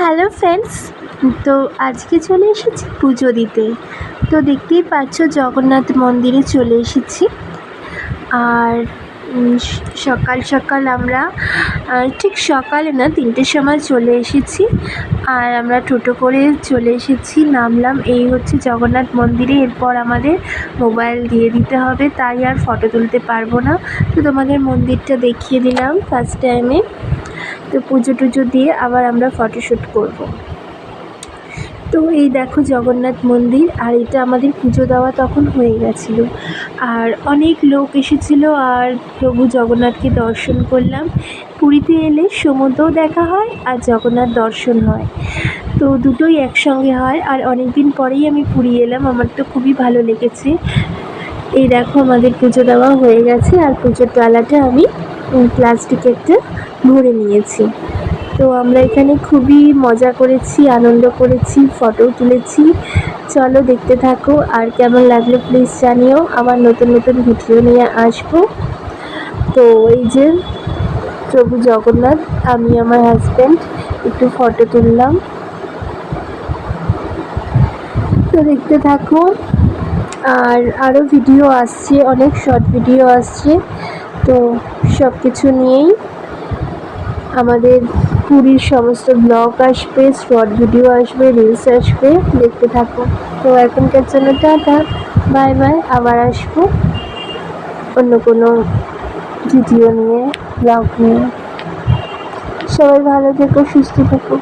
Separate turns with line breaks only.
Hello friends, তো আজকে চলে এসেছি পুজো দিতে। তো দেখতেই পাচ্ছ জগন্নাথ মন্দিরে চলে এসেছি। আর সকাল সকাল আমরা ঠিক সকালে না, তিনটের সময় চলে এসেছি। আর আমরা টোটো করে চলে এসেছি, নামলাম এই হচ্ছে জগন্নাথ মন্দিরে। এরপর আমাদের মোবাইল দিয়ে দিতে হবে, তাই আর ফটো তুলতে পারব না। তো তোমাদের মন্দিরটা দেখিয়ে দিলাম ফার্স্ট টাইমে তো পুজো টুজো দিয়ে আবার আমরা ফটোশ্যুট করব। তো এই দেখো জগন্নাথ মন্দির আর এটা আমাদের পুজো দেওয়া তখন হয়ে গেছিল। আর অনেক লোক এসেছিল আর প্রভু জগন্নাথকে দর্শন করলাম। পুরীতে এলে সমুদ্রও দেখা হয় আর জগন্নাথ দর্শন হয়। তো দুটোই একসঙ্গে হয় আর অনেক দিন পরেই আমি পুরী এলাম, আমার তো খুবই ভালো লেগেছে। এই দেখো আমাদের পুজো দেওয়া হয়ে গেছে আর পুজোর ডালাটা আমি প্লাস্টিকের একটা ভরে নিয়েছি। তো আমরা এখানে খুবই মজা করেছি, আনন্দ করেছি ফটো তুলেছি। চলো দেখতে থাকো আর কেমন লাগল প্লিজ জানিও। আবার নতুন নতুন ভিডিও নিয়ে আসব। তো এই যে প্রভু জগন্নাথ, আমি আমার হাজব্যান্ড একটু ফটো তুললাম। তো দেখতে থাকো। আর আরও ভিডিও আসছে, অনেক শর্ট ভিডিও আসছে। তো সব কিছু নিয়েই আমাদের পুরীর সমস্ত ব্লগ আসবে শর্ট ভিডিও আসবে রিলস আসবে, দেখতে থাকো। তো এখনকার জন্য টাটা বাই বাই আবার আসব অন্য কোনো ভিডিও নিয়ে ব্লগ নিয়ে। সবাই ভালো থেকো, সুস্থ থেকো।